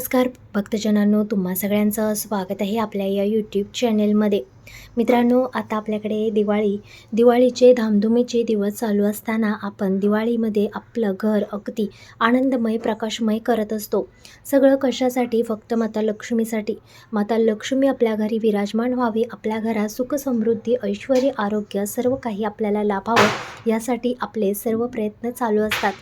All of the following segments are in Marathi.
नमस्कार भक्तजनांनो तुम्हा सगळ्यांचं स्वागत आहे आपल्या या यूट्यूब चॅनेलमध्ये मित्रांनो आता आपल्याकडे दिवाळी दिवाळीचे धामधुमीचे दिवस चालू असताना आपण दिवाळीमध्ये आपलं घर अगदी आनंदमय प्रकाशमय करत असतो. सगळं कशासाठी? फक्त माता लक्ष्मीसाठी. माता लक्ष्मी आपल्या घरी विराजमान व्हावी आपल्या घरात सुख समृद्धी ऐश्वर आरोग्य सर्व काही आपल्याला लाभावं यासाठी आपले सर्व प्रयत्न चालू असतात.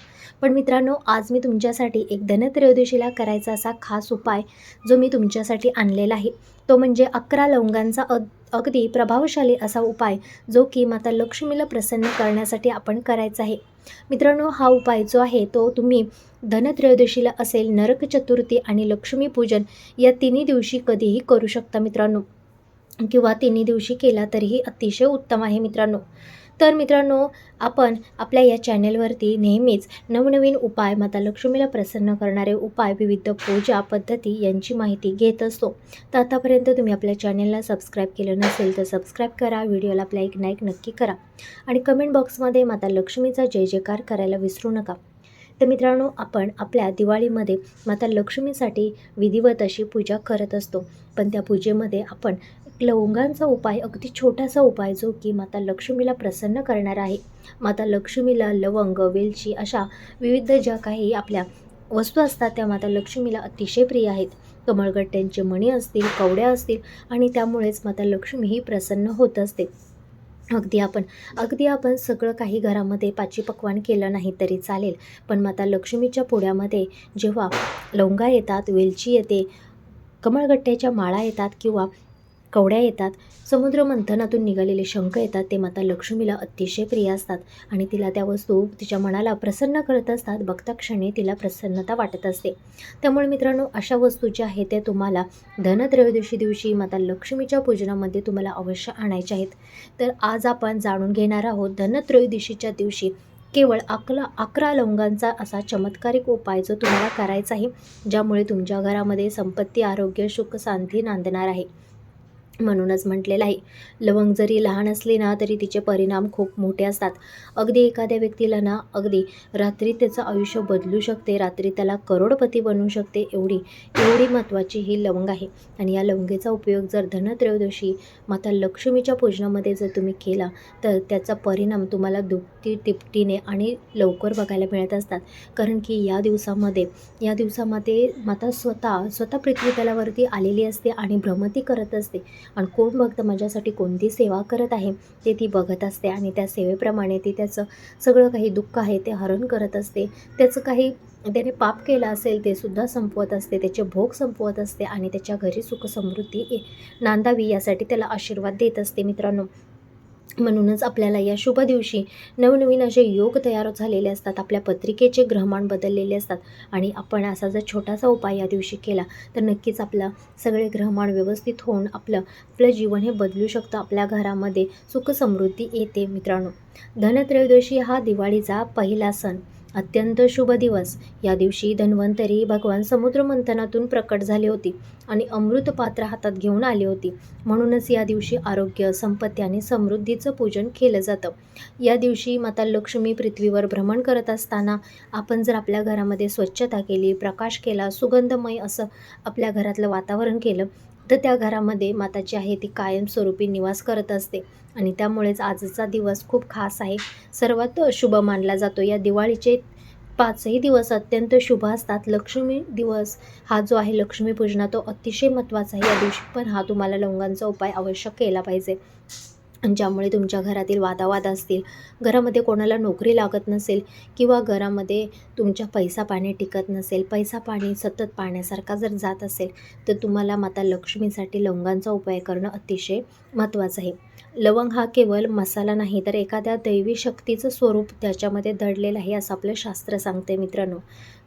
पण मित्रांनो आज मी तुमच्यासाठी एक धनत्रयोदशीला करायचा असा खास उपाय जो मी तुमच्यासाठी आणलेला आहे. तो म्हणजे अकरा लवंगांचा अ अगदी प्रभावशाली असा उपाय जो की माता लक्ष्मीला प्रसन्न करण्यासाठी आपण करायचा आहे. मित्रांनो हा उपाय जो आहे तो तुम्ही धनत्रयोदशीला असेल नरक चतुर्थी आणि लक्ष्मीपूजन या तिन्ही दिवशी कधीही करू शकता मित्रांनो. किंवा तिन्ही दिवशी केला तरीही अतिशय उत्तम आहे मित्रांनो. तर मित्रांनो आपण आपल्या या चॅनेलवरती नेहमीच नवनवीन उपाय माता लक्ष्मीला प्रसन्न करणारे उपाय विविध पूजा पद्धती यांची माहिती घेत असतो. तर आतापर्यंत तुम्ही आपल्या चॅनेलला सबस्क्राईब केलं नसेल तर सबस्क्राईब करा व्हिडिओला आपला एक नाईक नक्की करा आणि कमेंट बॉक्समध्ये माता लक्ष्मीचा जय जयकार करायला विसरू नका. तर मित्रांनो आपण आपल्या दिवाळीमध्ये माता लक्ष्मीसाठी विधिवत अशी पूजा करत असतो. पण त्या पूजेमध्ये आपण लवंगांचा उपाय अगदी छोटासा उपाय जो की माता लक्ष्मीला प्रसन्न करणार आहे. माता लक्ष्मीला लवंग वेलची अशा विविध ज्या काही आपल्या वस्तू असतात त्या माता लक्ष्मीला अतिशय प्रिय आहेत. कमळगट्ट्यांचे मणी असतील कवड्या असतील आणि त्यामुळेच माता लक्ष्मी ही प्रसन्न होत असते. अगदी आपण अगदी आपण सगळं काही घरामध्ये पाची पक्वान केलं नाही तरी चालेल. पण माता लक्ष्मीच्या पोळ्यामध्ये जेव्हा लवंगा येतात वेलची येते कमळगट्ट्याच्या माळा येतात किंवा कवड्या येतात समुद्र मंथनातून निघालेले शंख येतात ते माता लक्ष्मीला अतिशय प्रिय असतात आणि तिला त्या वस्तू तिच्या मनाला प्रसन्न करत असतात. बघता क्षणी तिला प्रसन्नता वाटत असते. त्यामुळे मित्रांनो अशा वस्तू ज्या आहेत त्या तुम्हाला धनत्रयोदशी दिवशी माता लक्ष्मीच्या पूजनामध्ये तुम्हाला अवश्य आणायच्या आहेत. तर आज आपण जाणून घेणार आहोत धनत्रयोदशीच्या दिवशी केवळ अकरा अकरा लवंगांचा असा चमत्कारिक उपाय जो तुम्हाला करायचा आहे ज्यामुळे तुमच्या घरामध्ये संपत्ती आरोग्य सुख शांती नांदणार आहे. म्हणूनच म्हटलेलं आहे. लवंग जरी लहान असली ना तरी तिचे परिणाम खूप मोठे असतात. अगदी एखाद्या व्यक्तीला ना अगदी रात्री त्याचं आयुष्य बदलू शकते रात्री त्याला करोडपती बनवू शकते एवढी एवढी महत्त्वाची ही लवंग आहे. आणि या लवंगेचा उपयोग जर धनत्रयोदशी माता लक्ष्मीच्या पूजनामध्ये जर तुम्ही केला तर त्याचा परिणाम तुम्हाला दुपटी तिपटीने आणि लवकर बघायला मिळत असतात. कारण की या दिवसामध्ये या दिवसामध्ये माता स्वतः स्वतः पृथ्वी तलावरती आलेली असते आणि भ्रमती करत असते. आणि कोण भक्त माझ्यासाठी कोणती सेवा करत आहे ते ती बघत असते. आणि त्या सेवेप्रमाणे ती त्याचं सगळं काही दुःख आहे ते हरण करत असते. त्याचं काही त्याने पाप केलं असेल ते सुद्धा संपवत असते. त्याचे भोग संपवत असते आणि त्याच्या घरी सुखसमृद्धी नांदावी यासाठी त्याला आशीर्वाद देत असते मित्रांनो. म्हणूनच आपल्याला या शुभ दिवशी नवनवीन असे योग तयार झालेले असतात आपल्या पत्रिकेचे ग्रहमान बदललेले असतात आणि आपण असा जर छोटासा उपाय या दिवशी केला तर नक्कीच आपलं सगळे ग्रहमान व्यवस्थित होऊन आपलं आपलं जीवन हे बदलू शकतं आपल्या घरामध्ये सुख समृद्धी येते मित्रांनो. धनत्रयोदशी हा दिवाळीचा पहिला सण. अत्यंत शुभ दिवस. या दिवशी धन्वंतरी भगवान समुद्रमंथनातून प्रकट झाली होती आणि अमृत पात्र हातात घेऊन आली होती. म्हणूनच या दिवशी आरोग्य संपत्ती आणि समृद्धीचं पूजन केलं जातं. या दिवशी माता लक्ष्मी पृथ्वीवर भ्रमण करत असताना आपण जर आपल्या घरामध्ये स्वच्छता केली प्रकाश केला सुगंधमय असं आपल्या घरातलं वातावरण केलं तर त्या घरामध्ये माता जी आहे ती कायमस्वरूपी निवास करत असते. आणि त्यामुळेच आजचा दिवस खूप खास आहे. सर्वात शुभ मानला जातो. या दिवाळीचे पाचही दिवस अत्यंत शुभ असतात. लक्ष्मी दिवस हा जो आहे लक्ष्मीपूजना तो अतिशय महत्त्वाचा आहे. या दिवशी पण हा तुम्हाला लवंगांचा उपाय आवश्यक केला पाहिजे. ज्यामुळे तुमच्या घरातील वादावाद असतील घरामध्ये कोणाला नोकरी लागत नसेल किंवा घरामध्ये तुमच्या पैसा पाणी टिकत नसेल पैसा पाणी सतत पाण्यासारखा जर जात असेल तर तुम्हाला माता लक्ष्मीसाठी लवंगांचा उपाय करणं अतिशय महत्त्वाचं आहे. लवंग हा केवळ मसाला नाही तर एखाद्या दैवी शक्तीचं स्वरूप त्याच्यामध्ये दडलेलं आहे असं आपलं शास्त्र सांगते मित्रांनो.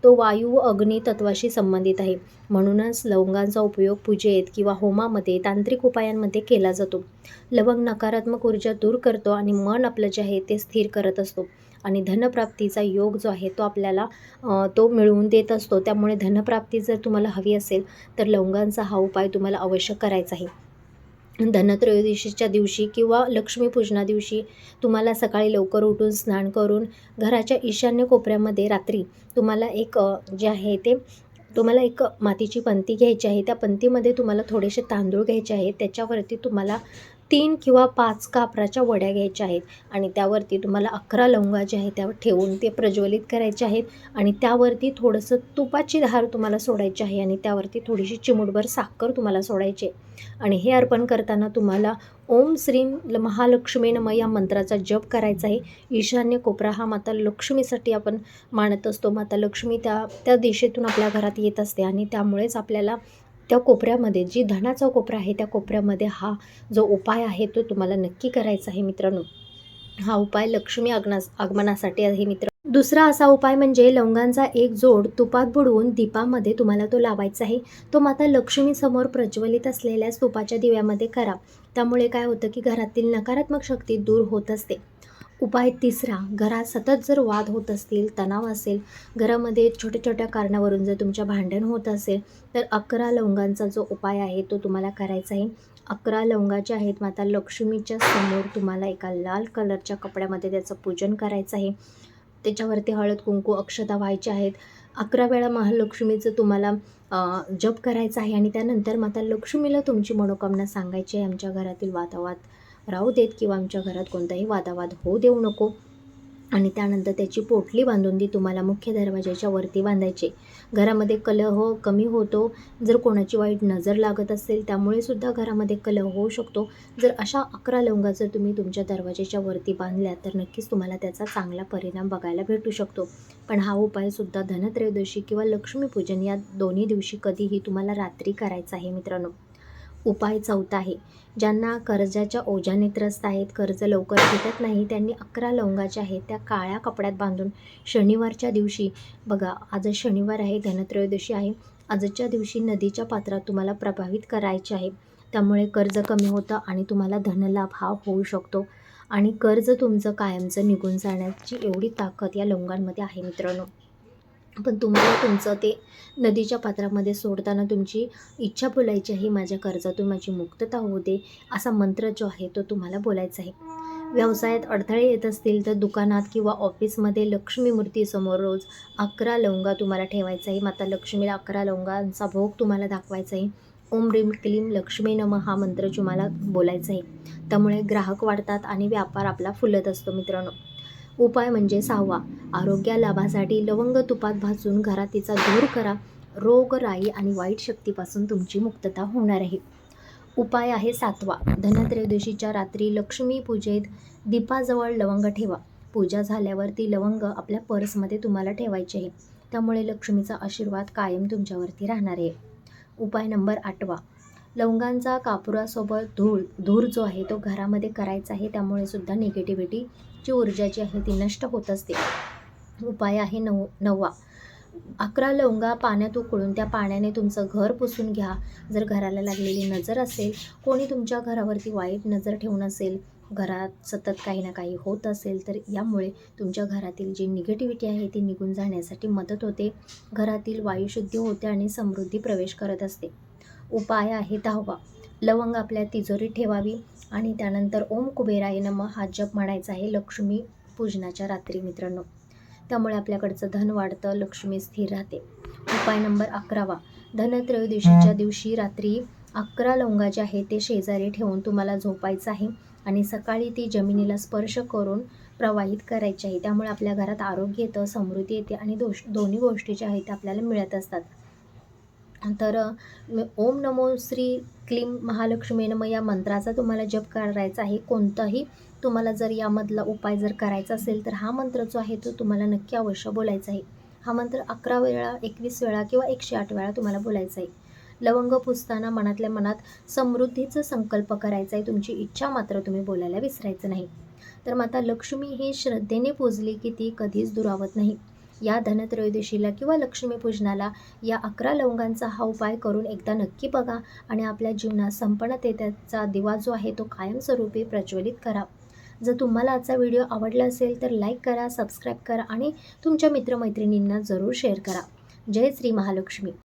तो वायू अग्नी तत्वाशी संबंधित आहे. म्हणूनच लवंगांचा उपयोग पूजेत किंवा होमामध्ये तांत्रिक उपायांमध्ये केला जातो. लवंग नकारात्मक ऊर्जा दूर करतो आणि मन आपलं जे आहे ते स्थिर करत असतो. आणि धनप्राप्तीचा योग जो आहे तो आपल्याला तो मिळवून देत असतो. त्यामुळे धनप्राप्ती जर तुम्हाला हवी असेल तर लवंगांचा हा उपाय तुम्हाला अवश्य करायचा आहे. धनत्रयोदशीच्या दिवशी किंवा लक्ष्मीपूजना दिवशी तुम्हाला सकाळी लवकर उठून स्नान करून घराच्या ईशान्य कोपऱ्यामध्ये रात्री तुम्हाला एक जे आहे ते तुम्हाला एक मातीची पंती घ्यायची आहे. त्या पंतीमध्ये तुम्हाला थोडेसे तांदूळ घ्यायचे आहेत. त्याच्यावरती तुम्हाला तीन किंवा पाच कापराच्या वड्या घ्यायच्या आहेत आणि त्यावरती तुम्हाला अकरा लवंगा जे आहेत त्यावर ठेवून ते प्रज्वलित करायचे आहेत आणि त्यावरती थोडंसं तुपाची धार तुम्हाला सोडायची आहे आणि त्यावरती थोडीशी चिमूटभर साखर तुम्हाला सोडायची आहे. आणि हे अर्पण करताना तुम्हाला ओम श्रीम ल- महालक्ष्मी नम या मंत्राचा जप करायचा आहे. ईशान्य कोपरा हा माता लक्ष्मीसाठी आपण मानत असतो. माता लक्ष्मी त्या त्या दिशेतून आपल्या घरात येत असते आणि त्यामुळेच आपल्याला त्या कोपऱ्यामध्ये जी धनाचा कोपरा आहे त्या कोपऱ्यामध्ये हा जो उपाय आहे तो तुम्हाला नक्की करायचा आहे मित्रांनो. हा उपाय लक्ष्मी आगनास आगमनासाठी आहे मित्र दुसरा असा उपाय म्हणजे लवंगांचा एक जोड तुपात बुडवून दीपामध्ये तुम्हाला तो लावायचा आहे. तो माता लक्ष्मीसमोर प्रज्वलित असलेल्या तुपाच्या दिव्यामध्ये करा. त्यामुळे काय होतं की घरातील नकारात्मक शक्ती दूर होत असते. उपाय तिसरा घरात सतत जर वाद होत असतील तणाव असेल घरामध्ये छोट्या छोट्या कारणावरून जर तुमच्या भांडण होत असेल तर अकरा लवंगांचा जो उपाय आहे तो तुम्हाला करायचा आहे. अकरा लवंगाच्या आहेत माता लक्ष्मीच्या समोर तुम्हाला एका लाल कलरच्या कपड्यामध्ये त्याचं पूजन करायचं आहे. त्याच्यावरती हळद कुंकू अक्षता व्हायच्या आहेत. अकरा वेळा महालक्ष्मीचं तुम्हाला जप करायचं आहे आणि त्यानंतर माता लक्ष्मीला तुमची मनोकामना सांगायची आहे. आमच्या घरातील वादावाद राहू देत किंवा आमच्या घरात कोणताही वादावाद होऊ देऊ नको. आणि त्यानंतर त्याची पोटली बांधून ती तुम्हाला मुख्य दरवाजाच्या वरती बांधायची. घरामध्ये कलह कमी होतो. जर कोणाची वाईट नजर लागत असेल त्यामुळे सुद्धा घरामध्ये कलह होऊ शकतो. जर अशा अकरा लवंगा जर तुम्ही तुमच्या दरवाजाच्या वरती बांधल्या तर नक्कीच तुम्हाला त्याचा चांगला परिणाम बघायला भेटू शकतो. पण हा उपायसुद्धा धनत्रयोदशी किंवा लक्ष्मीपूजन या दोन्ही दिवशी कधीही तुम्हाला रात्री करायचा आहे मित्रांनो. उपाय चौथा आहे. ज्यांना कर्जाच्या ओझ्याने त्रस्त आहेत कर्ज लवकर भेटत नाही त्यांनी अकरा लवंगाच्या आहेत त्या काळ्या कपड्यात बांधून शनिवारच्या दिवशी बघा आज शनिवार आहे धनत्रयोदशी आहे आजच्या दिवशी नदीच्या पात्रात तुम्हाला प्रभावित करायचे आहे. त्यामुळे कर्ज कमी होतं आणि तुम्हाला धनलाभ हा होऊ शकतो. आणि कर्ज तुमचं कायमचं निघून जाण्याची एवढी ताकद या लवंगांमध्ये आहे मित्रांनो. पण तुम्हाला तुमचं ते नदीच्या पात्रामध्ये सोडताना तुमची इच्छा बोलायची आहे माझ्या कर्जातून माझी मुक्तता होऊ दे असा मंत्र जो आहे तो तुम्हाला बोलायचा आहे. व्यवसायात अडथळे येत असतील तर दुकानात किंवा ऑफिसमध्ये लक्ष्मी मूर्तीसमोर रोज अकरा लवंगा तुम्हाला ठेवायचा आहे. माता लक्ष्मीला अकरा लवंगांचा भोग तुम्हाला दाखवायचा आहे. ओम रीम क्लीम लक्ष्मी नम हा मंत्र तुम्हाला बोलायचा आहे. त्यामुळे ग्राहक वाढतात आणि व्यापार आपला फुलत असतो मित्रांनो. उपाय म्हणजे सहावा आरोग्य लाभासाठी लवंग तुपात भाजून घरात तिचा दूर करा. रोगराई आणि वाईट शक्तीपासून तुमची मुक्तता होणार आहे. उपाय आहे सातवा. धनत्रयोदशीच्या रात्री लक्ष्मी पूजेत दीपाजवळ लवंग ठेवा. पूजा झाल्यावर ती लवंग आपल्या पर्समध्ये तुम्हाला ठेवायची आहे. त्यामुळे लक्ष्मीचा आशीर्वाद कायम तुमच्यावरती राहणार आहे. उपाय नंबर आठवा. लवंगांचा कापुरासोबत धूळ धूर जो आहे तो घरामध्ये करायचा आहे त्यामुळे सुद्धा जी ऊर्जा जी आहे ती नष्ट होत असते. उपाय आहे नऊ नववा. अकरा लवंगा पाण्यात उकळून त्या पाण्याने तुमचं घर पुसून घ्या. जर घराला लागलेली नजर असेल कोणी तुमच्या घरावरती वाईट नजर ठेवून असेल घरात सतत काही ना काही होत असेल तर यामुळे तुमच्या घरातील जी निगेटिव्हिटी आहे ती निघून जाण्यासाठी मदत होते. घरातील वायुशुद्धी होते आणि समृद्धी प्रवेश करत असते. उपाय आहे दहावा. लवंग आपल्या तिजोरीत ठेवावी. आणि त्यानंतर ओम कुबेराय नम हा जप म्हणायचा आहे लक्ष्मी पूजनाच्या रात्री मित्रांनो. त्यामुळे आपल्याकडचं धन वाढतं लक्ष्मी स्थिर राहते. उपाय नंबर अकरावा. धनत्रयोदशीच्या दिवशी रात्री अकरा लवंगा जे आहे ते शेजारी ठेवून तुम्हाला झोपायचं आहे आणि सकाळी ती जमिनीला स्पर्श करून प्रवाहित करायची आहे. त्यामुळे आपल्या घरात आरोग्य येतं समृद्धी येते आणि दोष दोन्ही गोष्टी ज्या आहेत त्या आपल्याला मिळत असतात. तर ओम नमो श्री क्लीम महालक्ष्मी नम या मंत्राचा तुम्हाला जप करायचा आहे कोणताही तुम्हाला जर यामधला उपाय जर करायचा असेल तर हा मंत्र जो आहे तो तुम्हाला नक्की अवश्य बोलायचा आहे. हा मंत्र अकरा वेळा एकवीस वेळा किंवा एकशे आठ वेळा तुम्हाला बोलायचा आहे. लवंग पुसताना मनातल्या मनात समृद्धीचा संकल्प करायचा आहे तुमची इच्छा मात्र तुम्ही बोलायला विसरायचं नाही. तर माता लक्ष्मी ही श्रद्धेने पूजली की ती कधीच दुरावत नाही. या धनत्रयोदशीला किंवा लक्ष्मीपूजनाला या अकरा लवंगांचा हा उपाय करून एकदा नक्की बघा आणि आपल्या जीवनात संपन्नतेचा दिवा जो आहे तो कायमस्वरूपी प्रज्वलित करा. जर तुम्हाला आजचा व्हिडिओ आवडला असेल तर लाईक करा सबस्क्राईब करा आणि तुमच्या मित्रमैत्रिणींना जरूर शेअर करा. जय श्री महालक्ष्मी.